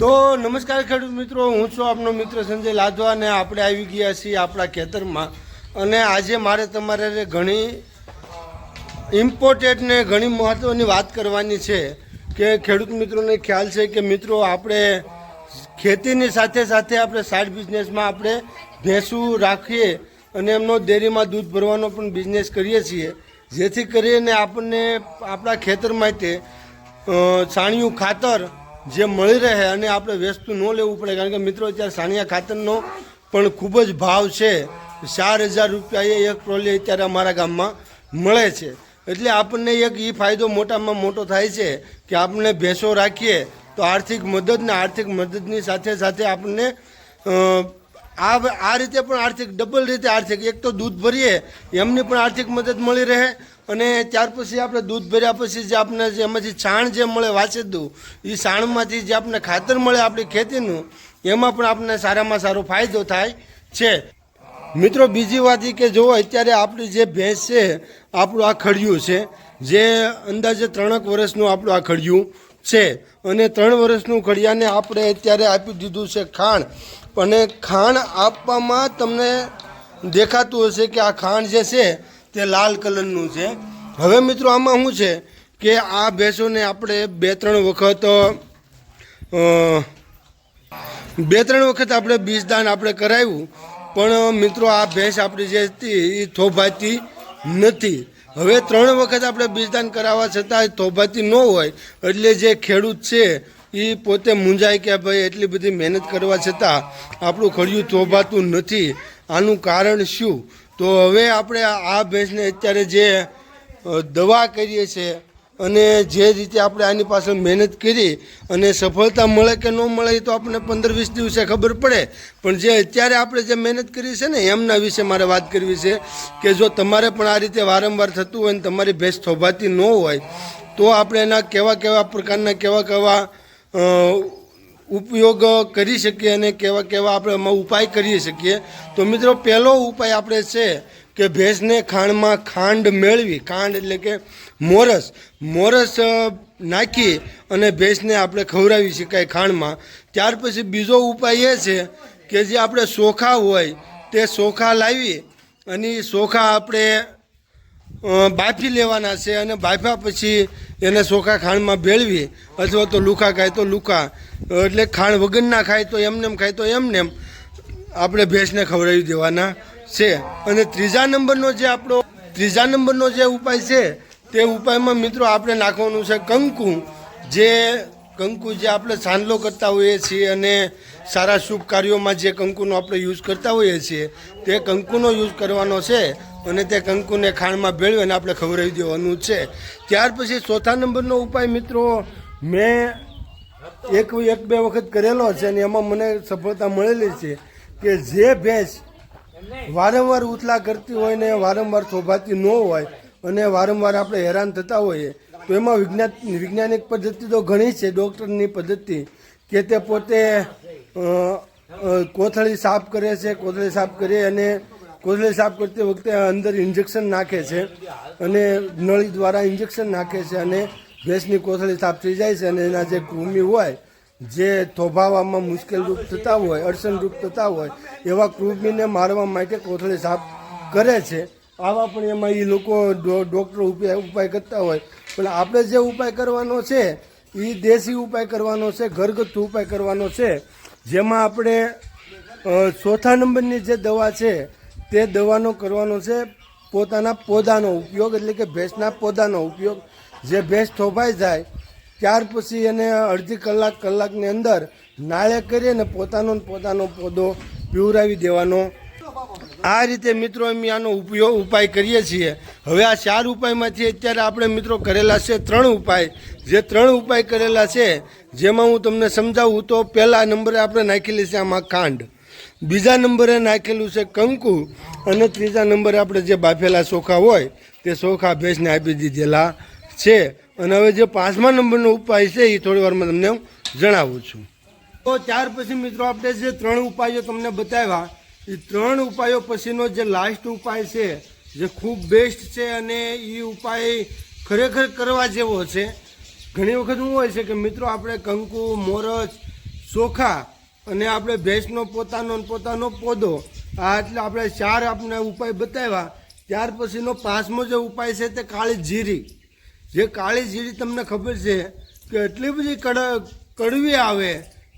તો નમસ્કાર ખેડૂત મિત્રો, હું છું આપનો મિત્ર સંજય લાધવા અને આપણે આવી ગયા છીએ આપણા ખેતરમાં. અને આજે મારે તમારે ઘણી ઇમ્પોર્ટન્ટ ને ઘણી મહત્ત્વની વાત કરવાની છે કે ખેડૂત મિત્રોને ખ્યાલ છે કે મિત્રો, આપણે ખેતીની સાથે સાથે આપણે સાઈડ બિઝનેસમાં આપણે ભેંસું રાખીએ અને એમનો ડેરીમાં દૂધ ભરવાનો પણ બિઝનેસ કરીએ છીએ. જેથી કરીને આપણને આપણા ખેતર માટે છાણિયું ખાતર જે મળી રહે અને આપણે વેચતું ન લેવું પડે, કારણ કે મિત્રો અત્યારે સાણિયા ખાતરનો પણ ખૂબ જ ભાવ છે. ચાર હજાર રૂપિયા એ એક ટ્રોલી અત્યારે અમારા ગામમાં મળે છે. એટલે આપણને એક એ ફાયદો મોટામાં મોટો થાય છે કે આપણે ભેંસો રાખીએ તો આર્થિક મદદ ને આર્થિક મદદની સાથે સાથે આપણને આ આ રીતે પણ આર્થિક, ડબલ રીતે આર્થિક, એક તો દૂધ ભરીએ, એમની પણ આર્થિક મદદ મળી રહે અને ત્યાર પછી આપણે દૂધ ભર્યા પછી જે આપણે જે એમાંથી છાણ જે મળે વાંચેદું એ છાણમાંથી જે આપણે ખાતર મળે આપણી ખેતીનું, એમાં પણ આપણને સારામાં સારો ફાયદો થાય છે. મિત્રો, બીજી વાત એ કે જો અત્યારે આપણી જે ભેંસ છે, આપણું આ ખડિયું છે, જે અંદાજે ત્રણેક વર્ષનું આપણું આ ખડિયું છે. અને ત્રણ વર્ષનું ખડિયાને આપણે અત્યારે આપી દીધું છે ખાણ. અને ખાણ આપવામાં તમને દેખાતું હશે કે આ ખાણ જે છે તે લાલ કલરનું છે. હવે મિત્રો આમાં શું છે કે આ ભેંસોને આપણે બે ત્રણ વખત બે ત્રણ વખત આપણે બીજદાન આપણે કરાવ્યું. પણ મિત્રો આ ભેંસ આપણી જે હતી એ થોભાતી નથી. હવે ત્રણ વખત આપણે બીજદાન કરાવવા છતાં થોભાતી ન હોય. એટલે જે ખેડૂત છે એ પોતે મૂંઝાય કે ભાઈ એટલી બધી મહેનત કરવા છતાં આપણું ખડિયું થોભાતું નથી. આનું કારણ શું? તો હવે આપણે આ ભેંસને અત્યારે જે દવા કરીએ છીએ અને જે રીતે આપણે આની પાછળ મહેનત કરી અને સફળતા મળે કે ન મળે એ તો આપણને પંદર વીસ દિવસે ખબર પડે. પણ જે અત્યારે આપણે જે મહેનત કરી છે ને, એમના વિશે મારે વાત કરવી છે કે જો તમારે પણ આ રીતે વારંવાર થતું હોય ને, તમારી ભેંસ થોભાતી ન હોય, તો આપણે એના કેવા કેવા પ્રકારના કેવા કેવા ઉપયોગ કરી શકીએ અને કેવા કેવા આપણે એમાં ઉપાય કરી શકીએ. તો મિત્રો, પહેલો ઉપાય આપણે છે કે ભેંસને ખાંડમાં ખાંડ મેળવી, ખાંડ એટલે કે મોરસ. મોરસ નાખી અને ભેંસને આપણે ખવડાવી શકાય ખાંડમાં. ત્યાર પછી બીજો ઉપાય એ છે કે જે આપણે સોખા હોય, તે સોખા લાવી અને સોખા આપણે બાફી લેવાના છે અને બાફ્યા પછી એને સોખા ખાંડમાં ભેળવી, અથવા તો લુખા ખાય તો લુખા, એટલે ખાંડ વગરના ખાય તો એમનેમ ખાય તો એમનેમ આપણે ભેંસને ખવડાવી દેવાના છે. અને ત્રીજા નંબરનો જે આપણો, ત્રીજા નંબરનો જે ઉપાય છે, તે ઉપાયમાં મિત્રો આપણે નાખવાનું છે કંકુ. જે કંકુ જે આપણે સાંદલો કરતા હોઈએ છીએ અને સારા શુભ કાર્યોમાં જે કંકુનો આપણે યુઝ કરતા હોઈએ છીએ, તે કંકુનો યુઝ કરવાનો છે. અને તે કંકુને ખાણમાં ભેળવી અને આપણે ખવડાવી દેવાનું છે. ત્યાર પછી ચોથા નંબરનો ઉપાય મિત્રો, મેં એક એક બે વખત કરેલો છે અને એમાં મને સફળતા મળેલી છે કે જે ભેંસ વારંવાર ઉથલા કરતી હોય ને વારંવાર થોભાતી ન હોય અને વારંવાર આપણે હેરાન થતા હોઈએ, તો એમાં વિજ્ઞાન વૈજ્ઞાનિક પદ્ધતિ તો ઘણી છે, ડૉક્ટરની પદ્ધતિ કે તે પોતે કોથળી સાફ કરે છે, કોથળી સાફ કરી અને કોથળી સાફ કરતી વખતે અંદર ઇન્જેક્શન નાખે છે અને નળી દ્વારા ઇન્જેક્શન નાખે છે અને ભેંસની કોથળી સાફ થઈ જાય છે અને એના જે કૃમિ હોય, જે થોભાવામાં મુશ્કેલરૂપ થતા હોય અડચણરૂપ થતા હોય, એવા કૃમિને મારવા માટે કોથળી સાફ કરે છે. આવા પણ એમાં એ લોકો ડૉક્ટર ઉપાય ઉપાય કરતા હોય. પણ આપણે જે ઉપાય કરવાનો છે એ દેશી ઉપાય કરવાનો છે, ઘરગથ્થુ ઉપાય કરવાનો છે, જેમાં આપણે ચોથા નંબરની જે દવા છે તે દવાનો કરવાનો છે પોતાના પોદાનો ઉપયોગ, એટલે કે ભેંસના પોદાનો ઉપયોગ. જે ભેંસ થોભાઈ જાય, ત્યાર પછી એને અડધી કલાક, કલાકની અંદર નાળે કરી અને પોતાનો પોતાનો પોદો પીવરાવી દેવાનો. આ રીતે મિત્રો અમે આનો ઉપયોગ, ઉપાય કરીએ છીએ. હવે આ ચાર ઉપાયમાંથી અત્યારે આપણે મિત્રો કરેલા છે ત્રણ ઉપાય. જે ત્રણ ઉપાય કરેલા છે, જેમાં હું તમને સમજાવું તો પહેલા નંબરે આપણે નાખેલી છે આમાં ખાંડ. બીજા નંબરે નાખેલું છે કંકુ અને ત્રીજા નંબરે આપણે જે બાફેલા ચોખા હોય, તે ચોખા ભેંસને આપી દીધેલા છે. અને હવે જે પાંચમા નંબરનો ઉપાય છે, એ થોડી વારમાં તમને હું જણાવું છું. તો ત્યાર પછી મિત્રો આપણે જે ત્રણ ઉપાયો તમને બતાવ્યા, એ ત્રણ ઉપાયો પછીનો જે લાસ્ટ ઉપાય છે, જે ખૂબ બેસ્ટ છે અને એ ઉપાય ખરેખર કરવા જેવો છે. ઘણી વખત શું હોય છે કે મિત્રો આપણે કંકુ મોરસ ચોખા અને આપણે ભેંસનો પોતાનો પોતાનો પોદો. આ એટલે આપણે ચાર આપણે ઉપાય બતાવ્યા. ત્યાર પછીનો પાંચમો જે ઉપાય છે તે કાળી જીરી. જે કાળી જીરી તમને ખબર છે કે એટલી બધી કડ, કડવી આવે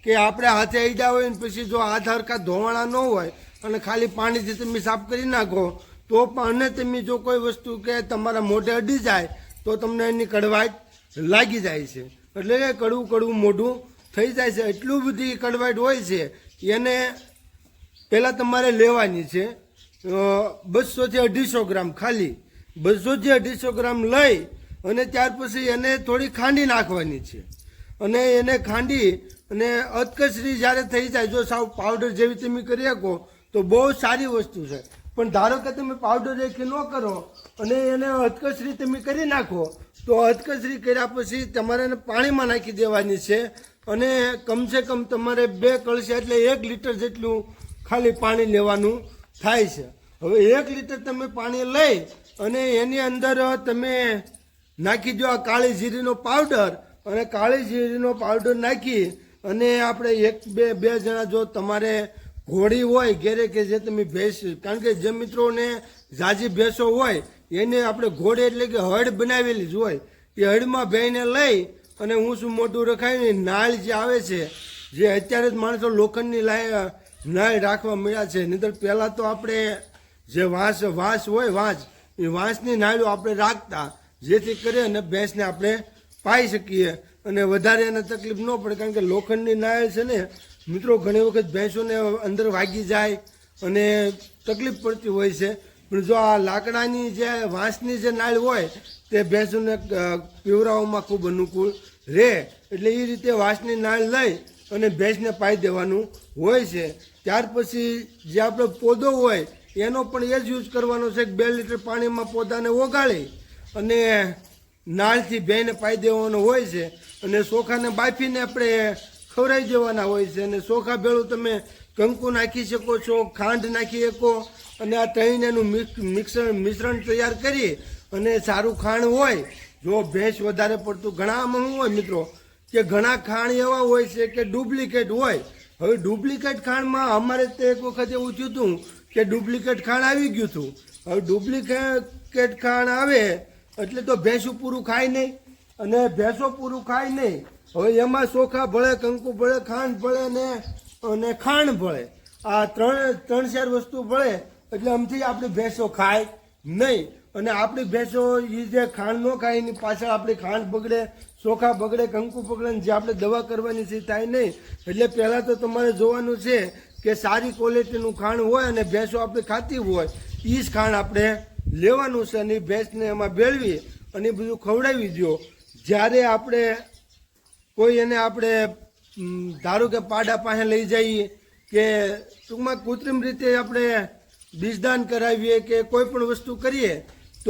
કે આપણે હાથે અડ્યા હોય ને પછી જો હાથ હરકા ધોવાણા ન હોય અને ખાલી પાણીથી તમે સાફ કરી નાખો, તો પણ અને તમે જો કોઈ વસ્તુ કે તમારા મોઢે અડી જાય, તો તમને એની કડવાટ લાગી જાય છે. એટલે કડવું કડવું, મોઢું થઈ જાય છે. એટલું બધી કડવાઈટ હોય છે, એને પહેલાં તમારે લેવાની છે. બસોથી અઢીસો ગ્રામ ખાલી. બસોથી અઢીસો ગ્રામ લઈ અને ત્યાર પછી એને થોડી ખાંડી નાખવાની છે. અને એને ખાંડી અને અધકચરી જ્યારે થઈ જાય, જો સાવ પાવડર જેવી તમે કરી શકો, તો બહુ સારી વસ્તુ છે. પણ ધારો કે તમે પાવડર એકી ન કરો અને એને અધકચરી તમે કરી નાખો, તો અધકચરી કર્યા પછી તમારે એને પાણીમાં નાખી દેવાની છે અને કમસે કમ તમારે બે કળશી એટલે એક લીટર જેટલું ખાલી પાણી લેવાનું થાય છે. હવે એક લીટર તમે પાણી લઈ અને એની અંદર તમે નાખી દો આ કાળી જીરીનો પાવડર. અને કાળી જીરીનો પાવડર નાખી અને આપણે એક, બે બે જણા જો તમારે ઘોડી હોય ઘેરે કે જે તમે ભેંસ, કારણ કે જે મિત્રોને ઝાઝી ભેંસો હોય, એને આપણે ઘોડે એટલે કે હળ બનાવેલી જ હોય. એ હળમાં ભેંને લઈ અને હું શું મોટું રખાય ને, નાળ જે આવે છે, જે અત્યારે જ માણસો લોખંડની લાય નાળ રાખવા મળ્યા છે. નહીતર પહેલાં તો આપણે જે વાંસ વાંસ હોય, વાંસ, એ વાંસની નાળો આપણે રાખતા, જેથી કરી અને ભેંસને આપણે પાઈ શકીએ. અને વધારે એને તકલીફ ન પડે, કારણ કે લોખંડની નાળ છે ને, મિત્રો, ઘણી વખત ભેંસોને અંદર વાગી જાય અને તકલીફ પડતી હોય છે. પણ જો આ લાકડાની જે વાંસની જે નાળ હોય, તે ભેંસોને પીવરાવવામાં ખૂબ અનુકૂળ રહે એટલે એ રીતે વાંસની નાળ લઈ અને ભેંસને પાઈ દેવાનું હોય છે. ત્યાર પછી જે આપણો પોદો હોય, એનો પણ એ જ યુઝ કરવાનો છે કે બે લીટર પાણીમાં પોદાને ઓગાળી અને નાળથી ભેંને પાઈ દેવાનો હોય છે અને ચોખાને બાફીને આપણે ખવરાઈ દેવાના હોય છે. અને ચોખા ભેળું તમે કંકુ નાખી શકો છો, ખાંડ નાખી શકો અને આ ત્રણેયનું મિક્સ મિશ્રણ મિશ્રણ તૈયાર કરી અને સારું ખાંડ હોય જો ભેંસ વધારે પડતું ઘણામાં શું હોય મિત્રો, કે ઘણા ખાંડ એવા હોય છે કે ડુપ્લિકેટ હોય. હવે ડુપ્લિકેટ ખાણમાં અમારે તે એક વખત એવું થયું હતું કે ડુપ્લિકેટ ખાંડ આવી ગયું હતું. હવે ડુપ્લિકેટ ખાણ આવે એટલે તો ભેંસું પૂરું ખાય નહીં. અને ભેંસો પૂરું ખાય નહીં. હવે એમાં ચોખા ભળે, કંકુ ભળે, ખાંડ ભળે ને, અને ખાંડ ભળે. આ ત્રણ ત્રણ ચાર વસ્તુ ભળે એટલે આમથી આપણી ભેંસો ખાય નહીં. અને આપણી ભેંસો એ જે ખાંડ ન ખાય, એની પાછળ આપણી ખાંડ બગડે, ચોખા બગડે, કંકુ બગડે જે આપણે દવા કરવાની છે થાય નહીં. એટલે પહેલાં તો તમારે જોવાનું છે કે સારી ક્વોલિટીનું ખાંડ હોય અને ભેંસો આપણે ખાતી હોય એ જ ખાંડ આપણે લેવાનું છે અને ભેંસને એમાં ભેળવી અને બધું ખવડાવી દો જ્યારે આપણે કોઈ એને આપણે ધારો કે પાડા પાસે લઈ જઈએ કે ટૂંકમાં કૃત્રિમ રીતે આપણે બીજદાન કરાવીએ કે કોઈ પણ વસ્તુ કરીએ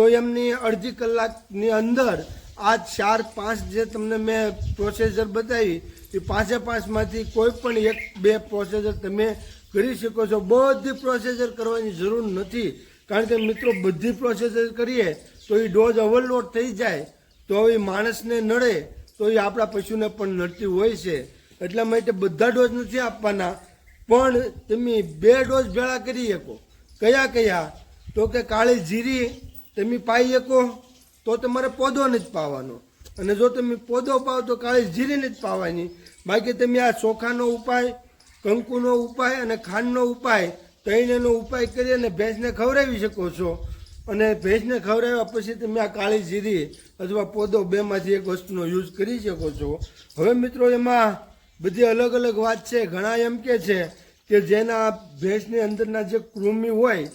તો એમની અડધી કલાકની અંદર આ ચાર પાંચ જે તમને મેં પ્રોસેસર બતાવી, એ પાંચે પાંચમાંથી કોઈ પણ એક, બે પ્રોસેસર તમે કરી શકો છો. બધી પ્રોસેસર કરવાની જરૂર નથી. કારણ કે મિત્રો, બધી પ્રોસેસર કરીએ તો એ ડોઝ ઓવરલોડ થઈ જાય, તો એ માણસને નડે, તો એ આપણા પશુને પણ નડતી હોય છે. એટલા માટે બધા ડોઝ નથી આપવાના. પણ તમે બે ડોઝ ભેળા કરી શકો. કયા કયા? તો કે કાળી જીરી તમે પાઈ શકો, તો તમારે પોદો જ પાવાનો. અને જો તમે પોદો પાવ, તો કાળી જીરીને જ પાવાની. બાકી તમે આ ચોખાનો ઉપાય, કંકુનો ઉપાય અને ખાંડનો ઉપાય ત્રણેયનો ઉપાય કરી અને ભેંસને ખવડાવી શકો છો. અને ભેંસને ખવડાવ્યા પછી તમે આ કાળી જીરી અથવા પોદો બેમાંથી એક વસ્તુનો યુઝ કરી શકો છો. હવે મિત્રો, એમાં બધી અલગ અલગ વાત છે. ઘણા એમ કે છે કે જેના ભેંસની અંદરના જે કૃમિ હોય,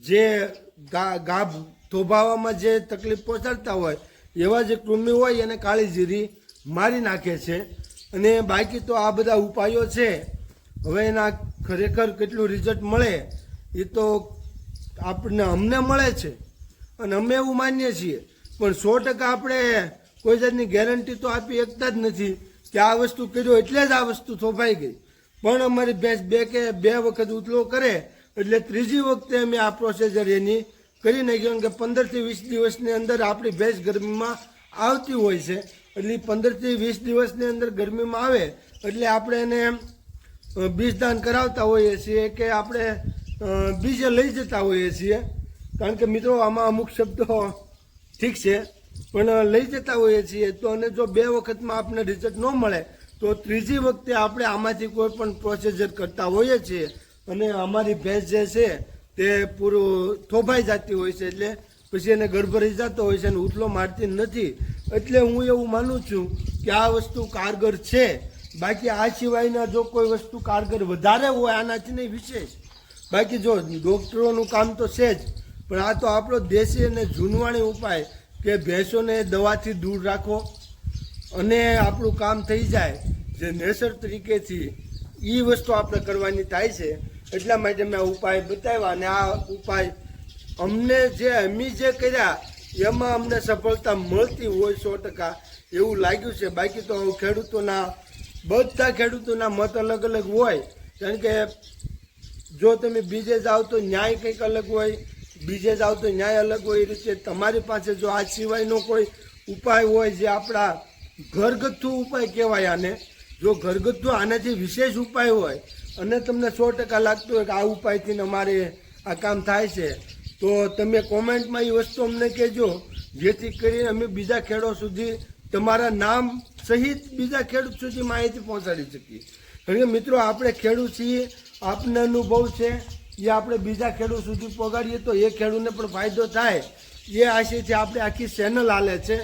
જે ગા, ગાભ થોભાવામાં જે તકલીફ પહોંચાડતા હોય, એવા જે કૃમિ હોય એને કાળી જીરી મારી નાખે છે. અને બાકી તો આ બધા ઉપાયો છે. હવે એના ખરેખર કેટલું રિઝલ્ટ મળે, એ તો આપણને અમને મળે છે. અને અમે એવું માનીએ છીએ. પણ સો ટકા આપણે કોઈ જાતની ગેરંટી તો આપી શકતા જ નથી કે આ વસ્તુ કર્યો એટલે જ આ વસ્તુ થોભાઈ ગઈ. પણ અમારી ભેંસ બે કે બે વખત ઉતલો કરે, એટલે ત્રીજી વખતે અમે આ પ્રોસેસર એની કરી નાખ્યો કે પંદરથી વીસ દિવસની અંદર આપણી ભેંસ ગરમીમાં આવતી હોય છે. એટલે પંદરથી વીસ દિવસની અંદર ગરમીમાં આવે, એટલે આપણે એને બીજદાન કરાવતા હોઈએ છીએ કે આપણે બીજે લઈ જતા હોઈએ છીએ. કારણ કે મિત્રો, આમાં અમુક શબ્દો ઠીક છે, પણ લઈ જતા હોઈએ છીએ તો અને જો બે વખતમાં આપને રિઝલ્ટ ન મળે, તો ત્રીજી વખતે આપણે આમાંથી કોઈ પણ પ્રોસીજર કરતા હોઈએ છીએ. અને અમારી ભેંસ જે છે તે પૂરું થોભાઈ જતી હોય છે એટલે પછી એને ગડબડી જતો હોય છે અને ઉથલો મારતી નથી. એટલે હું એવું માનું છું કે આ વસ્તુ કારગર છે. બાકી આ સિવાયના જો કોઈ વસ્તુ કારગર વધારે હોય, આનાથી નહીં વિશેષ. બાકી જો ડૉક્ટરોનું કામ તો છે જ, પણ આ તો આપણો દેશી અને જૂનવાણી ઉપાય કે ભેંસોને દવાથી દૂર રાખો અને આપણું કામ થઈ જાય. જે નેસર તરીકેથી એ વસ્તુ આપણે કરવાની થાય છે. એટલા માટે મેં ઉપાય બતાવ્યા અને આ ઉપાય અમને જે અમે જે કર્યા, એમાં અમને સફળતા મળતી હોય સો ટકા એવું લાગ્યું છે. બાકી તો ખેડૂતોના, બધા ખેડૂતોના મત અલગ અલગ હોય. કારણ કે જો તમે બીજે જાઓ તો ન્યાય કંઈક અલગ હોય, બીજે જાઓ તો ન્યાય અલગ હોય. એ રીતે તમારી પાસે જો આ સિવાયનો કોઈ ઉપાય હોય જે આપણા ઘરગથ્થુ ઉપાય કહેવાય આને, જો ઘરગથ્થુ આનાથી વિશેષ ઉપાય હોય અને તમને સો ટકા લાગતું હોય કે આ ઉપાયથી અમારે આ કામ થાય છે, તો તમે કોમેન્ટમાં એ વસ્તુ અમને કહેજો, જેથી કરીને અમે બીજા ખેડૂત સુધી તમારા નામ સહિત બીજા ખેડૂત સુધી માહિતી પહોંચાડી શકીએ. કારણ કે મિત્રો, આપણે ખેડૂત છીએ, આપને અનુભવ છે, એ આપણે બીજા ખેડૂત સુધી પહોંચાડીએ તો એ ખેડૂતને પણ ફાયદો થાય. એ આશયથી આપણે આખી ચેનલ હાલે છે.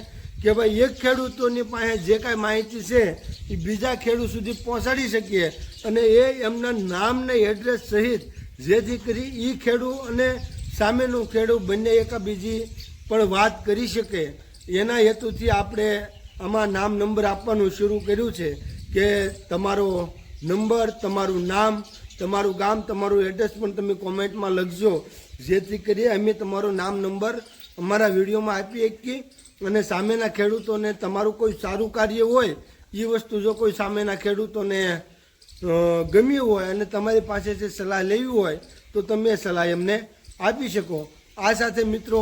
કે ભાઈ એક ખેડૂતોની પાસે જે કાંઈ માહિતી છે એ બીજા ખેડૂત સુધી પહોંચાડી શકીએ અને એ એમના નામ ને એડ્રેસ સહિત જેથી કરી એ ખેડૂત અને સામેનું ખેડૂત બંને એકાબીજી પણ વાત કરી શકે. એના હેતુથી આપણે આમાં નામ નંબર આપવાનું શરૂ કર્યું છે કે તમારો નંબર, તમારું નામ, તમારું ગામ, તમારું એડ્રેસ પણ તમે કોમેન્ટમાં લખજો. જેથી કરી અમે તમારો નામ નંબર અમારા વિડીયોમાં આપી શકીએ અને સામેના ખેડૂતોને તમારું કોઈ સારું કાર્ય હોય એ વસ્તુ જો કોઈ સામેના ખેડૂતોને ગમી હોય અને તમારી પાસેથી સલાહ લેવી હોય, તો તમે સલાહ એમને આપી શકો. આ સાથે મિત્રો,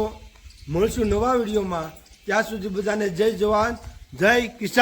મળશું નવા વિડીયોમાં. ત્યાં સુધી બધાને જય જવાન, જય કિસાન.